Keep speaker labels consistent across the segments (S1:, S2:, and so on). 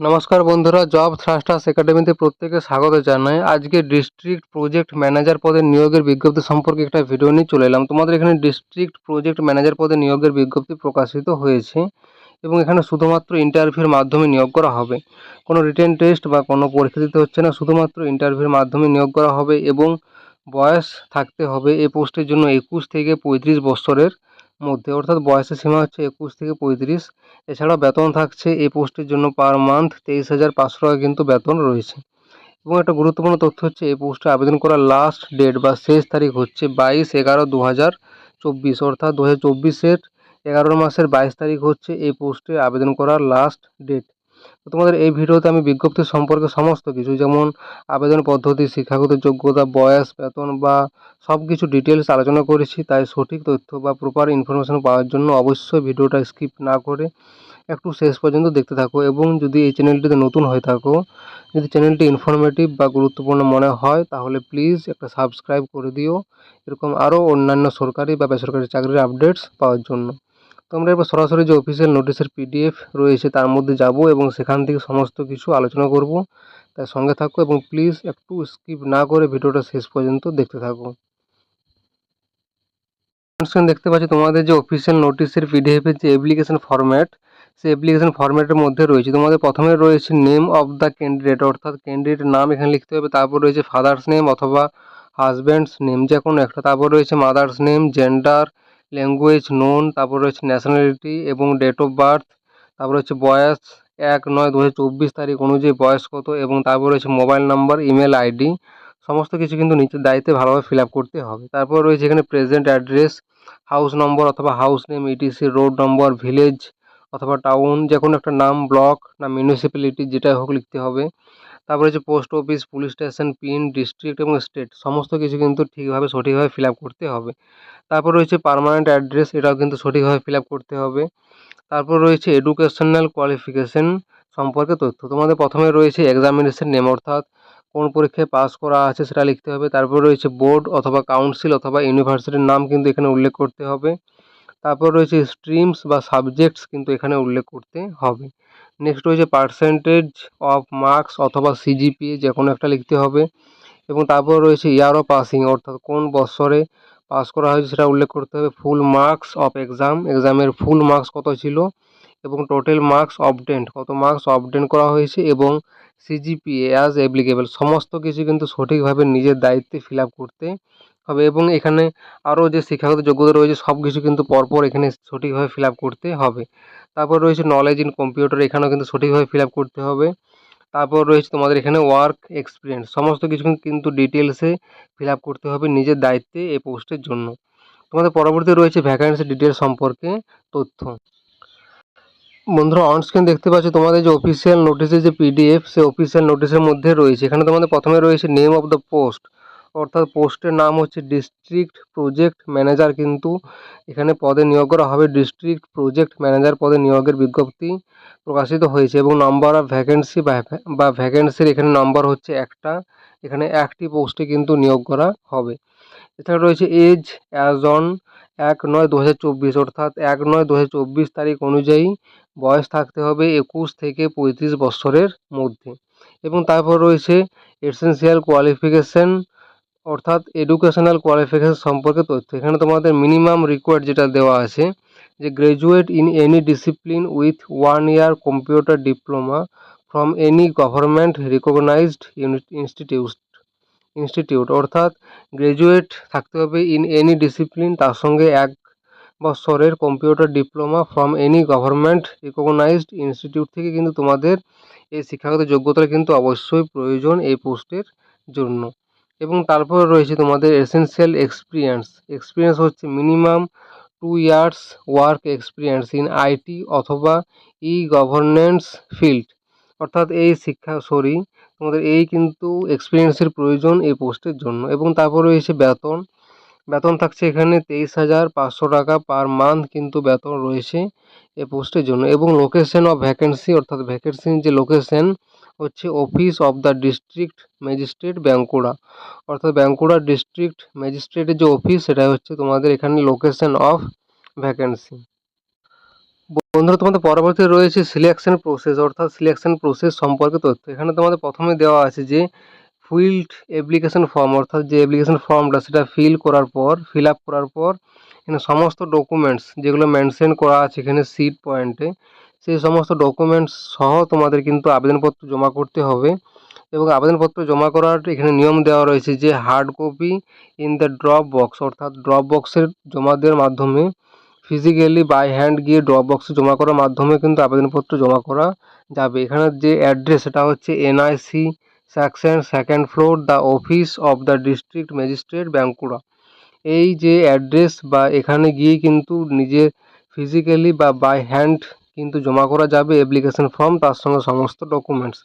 S1: নমস্কার বন্ধুরা, job thrusters একাডেমিতে প্রত্যেকে স্বাগত জানাই। আজকে ডিস্ট্রিক্ট প্রজেক্ট ম্যানেজার পদে নিয়োগের বিজ্ঞপ্তি সম্পর্কে একটা ভিডিও নিয়ে চলে এলাম। তোমাদের এখানে ডিস্ট্রিক্ট প্রজেক্ট ম্যানেজার পদে নিয়োগের বিজ্ঞপ্তি প্রকাশিত হয়েছে এবং এখানে শুধুমাত্র ইন্টারভিউর মাধ্যমে নিয়োগ করা হবে। কোনো রিটেন টেস্ট বা কোনো পরীক্ষা দিতে হচ্ছে না, শুধুমাত্র ইন্টারভিউর মাধ্যমে নিয়োগ করা হবে এবং বয়স থাকতে হবে এই পোস্টের জন্য একুশ থেকে পঁয়ত্রিশ বছরের। মধ্যে। অর্থাৎ বয়সের সীমা হচ্ছে একুশ থেকে পঁয়ত্রিশ। এছাড়া বেতন থাকছে এই পোস্টের জন্য পার মান্থ তেইশ হাজার পাঁচশো টাকা কিন্তু বেতন রয়েছে। এবং একটা গুরুত্বপূর্ণ তথ্য হচ্ছে, এই পোস্টে আবেদন করার লাস্ট ডেট বা শেষ তারিখ হচ্ছে বাইশ এগারো দু হাজার চব্বিশ। অর্থাৎ দু হাজার চব্বিশের এগারো মাসের বাইশ তারিখ হচ্ছে এই পোস্টে আবেদন করার লাস্ট ডেট তোমাদের এই ভিডিওতে আমি বিজ্ঞপ্তি সম্পর্কে সমস্ত কিছু, যেমন আবেদন পদ্ধতি, শিক্ষাগত যোগ্যতা, বয়স, বেতন বা সব কিছু ডিটেলস আলোচনা করেছি, তাই সঠিক তথ্য বা প্রপার ইনফরমেশন পাওয়ার জন্য অবশ্যই ভিডিওটা স্কিপ না করে একটু শেষ পর্যন্ত দেখতে থাকো। এবং যদি এই চ্যানেলটিতে নতুন হয়ে থাকো, যদি চ্যানেলটি ইনফরমেটিভ বা গুরুত্বপূর্ণ মনে হয়, তাহলে প্লিজ একটা সাবস্ক্রাইব করে দিও। এরকম আরও অন্যান্য সরকারি বা বেসরকারি চাকরির আপডেটস পাওয়ার জন্য। তো আমরা এবার সরাসরি যে অফিসিয়াল নোটিশের পিডিএফ রয়েছে, তার মধ্যে যাব এবং সেখান থেকে সমস্ত কিছু আলোচনা করব। তার সঙ্গে থাকো এবং প্লিজ একটু স্কিপ না করে ভিডিওটা শেষ পর্যন্ত দেখতে থাকো। দেখতে পাচ্ছি, তোমাদের যে অফিসিয়াল নোটিশের পিডিএফের যে অ্যাপ্লিকেশন ফরম্যাট সেই অ্যাপ্লিকেশন ফরম্যাটের মধ্যে রয়েছে। তোমাদের প্রথমে রয়েছে নেম অফ দ্য ক্যান্ডিডেট অর্থাৎ ক্যান্ডিডেটের নাম এখানে লিখতে হবে। তারপর রয়েছে ফাদার্স নেম অথবা হাজব্যান্ডস নেম যে কোনো একটা। তারপর রয়েছে mother's name gender language known তারপর রয়েছে ন্যাশনালিটি এবং ডেট অফ বার্থ তারপর হচ্ছে বয়স এক নয় দু তারিখ অনুযায়ী বয়স কত এবং তারপর রয়েছে মোবাইল নাম্বার ইমেল আইডি সমস্ত কিছু কিন্তু নিচের দায়িত্বে ভালোভাবে ফিল করতে হবে। তারপর রয়েছে এখানে প্রেজেন্ট অ্যাড্রেস হাউস নম্বর অথবা house name ETC road number village অথবা টাউন যে কোনো একটা নাম ব্লক না মিউনিসিপ্যালিটি যেটাই হোক লিখতে হবে। তারপরে হচ্ছে post office police station pin district এবং স্টেট সমস্ত কিছু কিন্তু ঠিকভাবে, সঠিকভাবে ফিল করতে হবে। তারপর রয়েছে পারমানেন্ট অ্যাড্রেস এটাও কিন্তু সঠিকভাবে ফিল করতে হবে। তারপর রয়েছে এডুকেশনাল কোয়ালিফিকেশন সম্পর্কে তথ্য। তোমাদের প্রথমে রয়েছে এক্সামিনেশন নেম অর্থাৎ কোন পরীক্ষায় পাস করা আছে সেটা লিখতে হবে। তারপর রয়েছে বোর্ড অথবা কাউন্সিল অথবা ইউনিভার্সিটির নাম কিন্তু এখানে উল্লেখ করতে হবে। তারপর রয়েছে স্ট্রিমস বা সাবজেক্টস কিন্তু এখানে উল্লেখ করতে হবে। নেক্সট রয়েছে পার্সেন্টেজ অফ মার্কস অথবা সিজিপিএ যে কোনো একটা লিখতে হবে। এবং তারপর রয়েছে ইয়ার অফ পাসিং অর্থাৎ কোন বছরে পাস করা হয়েছে সেটা উল্লেখ করতে হবে। ফুল মার্কস অফ এক্সাম এক্সামের ফুল মার্কস কত ছিল? এবং টোটাল মার্কস অবটেন্ট কত মার্কস অবটেন্ট করা হয়েছে? এবং সিজিপিএ অ্যাজ অ্যাপ্লিকেবল সমস্ত কিছু কিন্তু সঠিকভাবে নিজের দায়িত্বে ফিল করতে হবে এবং এখানে আরও যে শিক্ষাগত যোগ্যতা রয়েছে সব কিছু কিন্তু পরপর এখানে সঠিকভাবে ফিল করতে হবে। তারপর রয়েছে নলেজ ইন কম্পিউটার এখানেও কিন্তু সঠিকভাবে ফিল করতে হবে। তারপর রয়েছে তোমাদের এখানে ওয়ার্ক এক্সপিরিয়েন্স সমস্ত কিছু কিন্তু ডিটেলসে ফিল করতে হবে নিজের দায়িত্বে এই পোস্টের জন্য। তোমাদের পরবর্তী রয়েছে ভ্যাকান্সি ডিটেলস সম্পর্কে তথ্য। বন্ধুরা অন স্ক্রিন দেখতে পাচ্ছ তোমাদের যে অফিসিয়াল নোটিসের যে পিডিএফ সে অফিসিয়াল নোটিসের মধ্যে রয়েছে। এখানে তোমাদের প্রথমে রয়েছে নেম অফ দ্য পোস্ট অর্থাৎ পোস্টের নাম হচ্ছে ডিস্ট্রিক্ট প্রজেক্ট ম্যানেজার, কিন্তু এখানে পদে নিয়োগ করা হবে ডিস্ট্রিক্ট প্রজেক্ট ম্যানেজার পদে নিয়োগের বিজ্ঞপ্তি প্রকাশিত হয়েছে এবং নাম্বার অফ ভ্যাকেন্সি বা ভ্যাকেন্সির এখানে নাম্বার হচ্ছে একটা। এখানে একটি পোস্টে কিন্তু নিয়োগ করা হবে। এছাড়া রয়েছে এজ অ্যাজ অন এক নয় দু অর্থাৎ এক নয় দু তারিখ অনুযায়ী বয়স থাকতে হবে একুশ থেকে পঁয়ত্রিশ বছরের মধ্যে। এবং তারপর রয়েছে এসেন্সিয়াল কোয়ালিফিকেশান অর্থাৎ এডুকেশনাল কোয়ালিফিকেশান সম্পর্কে তথ্য। এখানে তোমাদের মিনিমাম রিকোয়ার্ড যেটা দেওয়া আছে, যে graduate in any discipline with one year computer diploma from any government recognised institute institute অর্থাৎ গ্র্যাজুয়েট থাকতে হবে ইন এনি ডিসিপ্লিন তার সঙ্গে এক বছরের computer diploma from any government recognised institute থেকে কিন্তু তোমাদের এই শিক্ষাগত যোগ্যতার কিন্তু অবশ্যই প্রয়োজন এই পোস্টের জন্য। এবং তারপর রয়েছে তোমাদের এসেনশিয়াল এক্সপিরিয়েন্স এক্সপিরিয়েন্স হচ্ছে minimum two years work experience in IT অথবা ই গভর্নেন্স ফিল্ড অর্থাৎ এই শিক্ষা সরি তোমাদের এই কিন্তু এক্সপিরিয়েন্সের প্রয়োজন এই পোস্টের জন্য। এবং তারপর রয়েছে বেতন। বেতন থাকছে এখানে তেইশ হাজার পাঁচশো টাকা পার মান্থ কিন্তু বেতন রয়েছে এই পোস্টের জন্য। এবং লোকেশন অফ ভ্যাকেন্সি অর্থাৎ ভ্যাকেন্সির যে লোকেশন হচ্ছে office of the district magistrate Bankura অর্থাৎ বাঁকুড়া ডিস্ট্রিক্ট ম্যাজিস্ট্রেটের যে অফিস, সেটা হচ্ছে তোমাদের এখানে লোকেশন অফ ভ্যাকেন্সি বন্ধুরা, তোমাদের পরবর্তী রয়েছে সিলেকশন প্রসেস অর্থাৎ সিলেকশন প্রসেস সম্পর্কে তথ্য। এখানে তোমাদের প্রথমে দেওয়া আছে যে ফিল্ড অ্যাপ্লিকেশন ফর্ম অর্থাৎ যে অ্যাপ্লিকেশন ফর্মটা সেটা ফিল করার পর ফিল আপ করার পর, এখানে সমস্ত ডকুমেন্টস যেগুলো মেনশন করা আছে এখানে সিট পয়েন্টে সেই সমস্ত ডকুমেন্টস সহ তোমাদের কিন্তু আবেদনপত্র জমা করতে হবে। এবং আবেদনপত্র জমা করার এখানে নিয়ম দেওয়া রয়েছে যে hard copy in the drop box অর্থাৎ ড্রপ বক্সের জমা দেওয়ার মাধ্যমে ফিজিক্যালি বাই হ্যান্ড গিয়ে ড্রপ বক্সে জমা করার মাধ্যমে কিন্তু আবেদনপত্র জমা করা যাবে। এখানে যে অ্যাড্রেস সেটা হচ্ছে NIC section second floor the office of the district magistrate Bankura এই যে অ্যাড্রেস বা এখানে গিয়ে কিন্তু নিজের ফিজিক্যালি বা বাই হ্যান্ড কিন্তু জমা করা যাবে অ্যাপ্লিকেশন ফর্ম তার সঙ্গে সমস্ত ডকুমেন্টস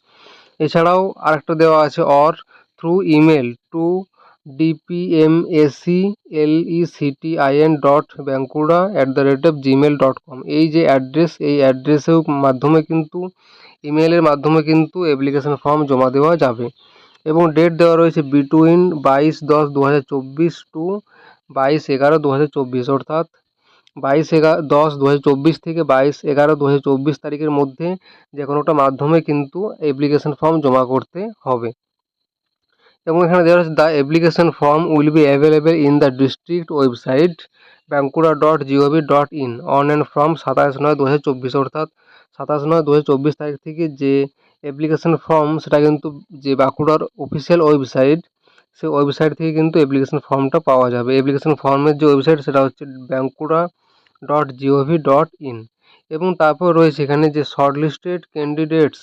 S1: এছাড়াও আরেকটা দেওয়া আছে or through email to DPMAC LECTIN dot Bankura at the rate of gmail dot com এই যে অ্যাড্রেস এই অ্যাড্রেসের মাধ্যমে কিন্তু ইমেলের মাধ্যমে কিন্তু অ্যাপ্লিকেশন ফর্ম জমা দেওয়া যাবে। এবং ডেট দেওয়া রয়েছে বিটুইন বাইশ দশ দু হাজার চব্বিশ টু বাইশ এগারো দু হাজার চব্বিশ, অর্থাৎ বাইশ এগারো দশ দু হাজার চব্বিশ থেকে বাইশ এগারো দু হাজার চব্বিশ তারিখের মধ্যে যে কোনো একটা মাধ্যমে কিন্তু অ্যাপ্লিকেশন ফর্ম জমা করতে হবে। এবং এখানে দেওয়া আছে the application form will be available in the district website Bankura dot GOV dot in on and from সাতাশ নয় দু হাজার চব্বিশ অর্থাৎ সাতাশ নয় দু হাজার চব্বিশ তারিখ থেকে যে অ্যাপ্লিকেশন ফর্ম সেটা কিন্তু যে বাঁকুড়ার অফিসিয়াল ওয়েবসাইট সেই ওয়েবসাইট থেকে কিন্তু অ্যাপ্লিকেশন ফর্মটা পাওয়া যাবে। অ্যাপ্লিকেশন ফর্মের যে ওয়েবসাইট সেটা হচ্ছে Bankura dot GOV dot in এবং তারপর রয়েছে এখানে যে shortlisted candidates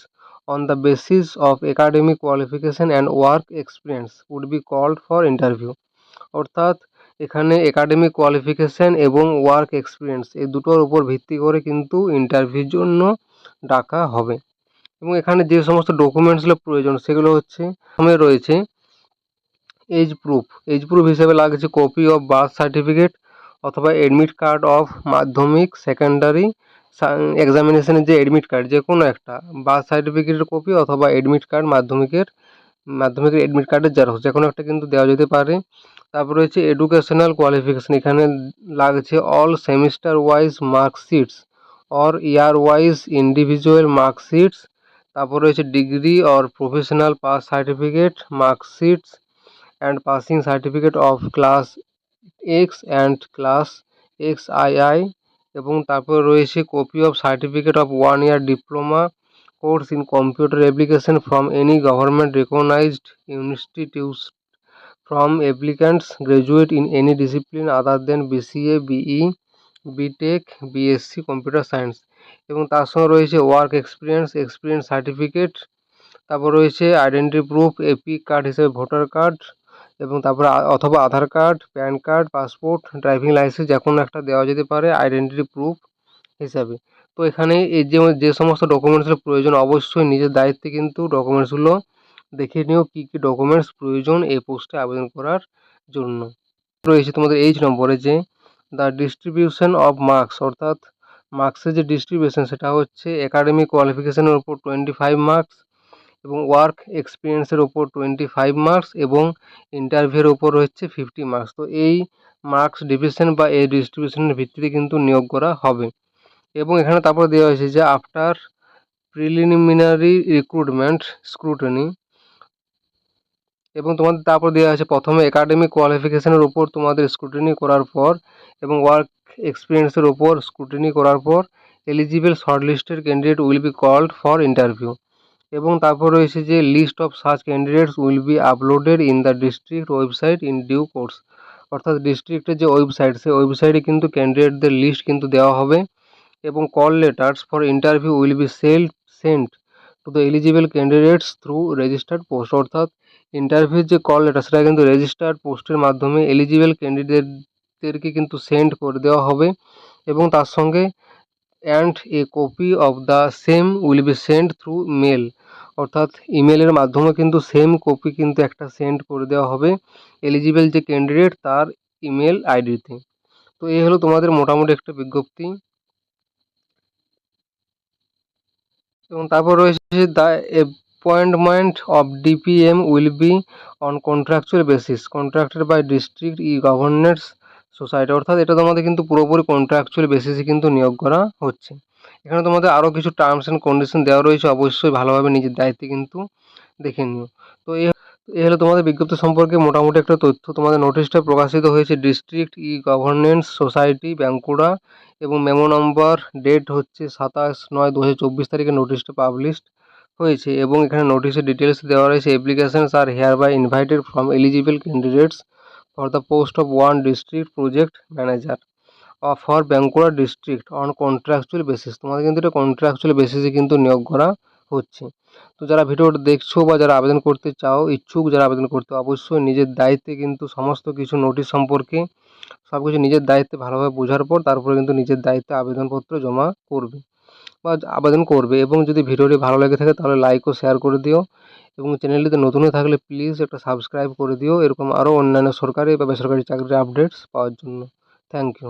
S1: on the basis of academic qualification and work experience would be called for interview অর্থাৎ এখানে একাডেমিক কোয়ালিফিকেশান এবং ওয়ার্ক এক্সপিরিয়েন্স এই দুটোর উপর ভিত্তি করে কিন্তু ইন্টারভিউর জন্য ডাকা হবে। এবং এখানে যে সমস্ত ডকুমেন্টসগুলো প্রয়োজন, সেগুলো হচ্ছে প্রথমে রয়েছে এজ প্রুফ এজ প্রুফ হিসেবে লাগছে কপি অফ বার্থ সার্টিফিকেট অথবা admit card of Madhyamik secondary এক্সামিনেশনের যে এডমিট কার্ড যে কোনো একটা বার্থ সার্টিফিকেটের কপি অথবা এডমিট কার্ড মাধ্যমিকের মাধ্যমিকের এডমিট কার্ডের জেরক্স যে কোনো একটা কিন্তু দেওয়া যেতে পারে। তারপর রয়েছে এডুকেশনাল কোয়ালিফিকেশান এখানে লাগছে all semester wise marksheets or year wise individual marksheets তারপর রয়েছে degree or professional pass certificate marksheets certificate of class X and class X I I এবং তারপর রয়েছে copy of certificate of one year diploma course in computer application from any government recognised institute from applicants graduate in any discipline other than BCA BE BTech BSc computer science এবং তার সঙ্গে রয়েছে work experience experience certificate তারপর রয়েছে identity proof AP card হিসেবে voter card এবং তারপরে অথবা Aadhaar card, PAN card, passport, driving licence, যে কোনো একটা দেওয়া যেতে পারে, আইডেন্টিটি প্রুফ হিসাবে। তো এখানে এই যে যে সমস্ত ডকুমেন্টসের প্রয়োজন, অবশ্যই নিজের দায়িত্বে কিন্তু ডকুমেন্টসগুলো দেখে নিও, কী কী ডকুমেন্টস প্রয়োজন এই পোস্টে আবেদন করার জন্য। রয়েছে তোমাদের এইচ নম্বরে যে, দ্য ডিস্ট্রিবিউশন অফ মার্কস অর্থাৎ মার্কসের যে ডিস্ট্রিবিউশন, সেটা হচ্ছে একাডেমিক কোয়ালিফিকেশানের ওপর টোয়েন্টি ফাইভ মার্কস এবং ওয়ার্ক এক্সপিরিয়েন্সের ওপর টোয়েন্টি ফাইভ মার্কস এবং ইন্টারভিউয়ের ওপর হচ্ছে ফিফটি মার্কস তো এই মার্কস ডিভিশন বা এই ডিস্ট্রিবিউশনের ভিত্তিতে কিন্তু নিয়োগ করা হবে। এবং এখানে তারপর দেওয়া হয়েছে যে আফটার প্রিলিমিনারি রিক্রুটমেন্ট স্ক্রুটনি এবং তোমাদের তারপর দেওয়া আছে প্রথমে একাডেমিক কোয়ালিফিকেশানের ওপর তোমাদের স্ক্রুটিনি করার পর এবং ওয়ার্ক এক্সপিরিয়েন্সের ওপর স্ক্রুটিনি করার পর eligible shortlisted candidate will be called for interview এবং তারপর রয়েছে যে list of search candidates will be uploaded in the district website in due course অর্থাৎ ডিস্ট্রিক্টের যে ওয়েবসাইট সেই ওয়েবসাইটে কিন্তু ক্যান্ডিডেটদের লিস্ট কিন্তু দেওয়া হবে এবং call letters for interview will be sell sent to the eligible candidates through registered post অর্থাৎ ইন্টারভিউর যে কল লেটার সেটা কিন্তু রেজিস্টার্ড পোস্টের মাধ্যমে এলিজিবল ক্যান্ডিডেটদেরকে কিন্তু সেন্ড করে দেওয়া হবে এবং তার সঙ্গে and a copy of the same will be send through mail অর্থাৎ ইমেলের মাধ্যমে কিন্তু সেম কপি কিন্তু একটা সেন্ড করে দেওয়া হবে এলিজিবল যে ক্যান্ডিডেট তার ইমেল আইডিতে তো। এই হলো তোমাদের মোটামুটি একটা বিজ্ঞপ্তি। এবং তারপর রয়েছে the appointment of DPM will be on contractual basis contracted by district E governors society অর্থাৎ এটা তোমাদের কিন্তু পুরোপুরি কন্ট্রাকচুয়াল বেসিসে কিন্তু নিয়োগ করা হচ্ছে। এখানে তোমাদের আরও কিছু টার্মস অ্যান্ড কন্ডিশন দেওয়া রয়েছে, অবশ্যই ভালোভাবে নিজের দায়িত্বে কিন্তু দেখে নিও। তো এই হলো তোমাদের বিজ্ঞপ্তি সম্পর্কে মোটামুটি একটা তথ্য। তোমাদের নোটিশটা প্রকাশিত হয়েছে district E governance society Bankura এবং মেমো নম্বর ডেট হচ্ছে সাতাশ নয় দু হাজার তারিখে নোটিশটা পাবলিশড হয়েছে, এবং এখানে নোটিশের ডিটেলস দেওয়া রয়েছে। Applications are hereby invited from eligible candidates for the post of one district project manager for Bankura district on contractual basis তোমাদের কিন্তু এটা কন্ট্রাকচুয়াল বেসিসে কিন্তু নিয়োগ করা হচ্ছে। তো যারা ভিডিওটা দেখছ বা যারা আবেদন করতে চাও, ইচ্ছুক যারা আবেদন করতে, অবশ্যই নিজের দায়িত্বে কিন্তু সমস্ত কিছু নোটিশ সম্পর্কে সব কিছু নিজের দায়িত্বে ভালোভাবে বোঝার পর তারপরে কিন্তু নিজের দায়িত্বে আবেদনপত্র জমা করবে। বা আবেদন করবে এবং যদি ভিডিওটি ভালো লেগে থাকে তাহলে লাইক ও শেয়ার করে দিও এবং চ্যানেলটিতে নতুন হয়ে থাকলে প্লিজ একটা সাবস্ক্রাইব করে দিও। এরকম আরও অন্যান্য সরকারি বা বেসরকারি চাকরির আপডেটস পাওয়ার জন্য। Thank you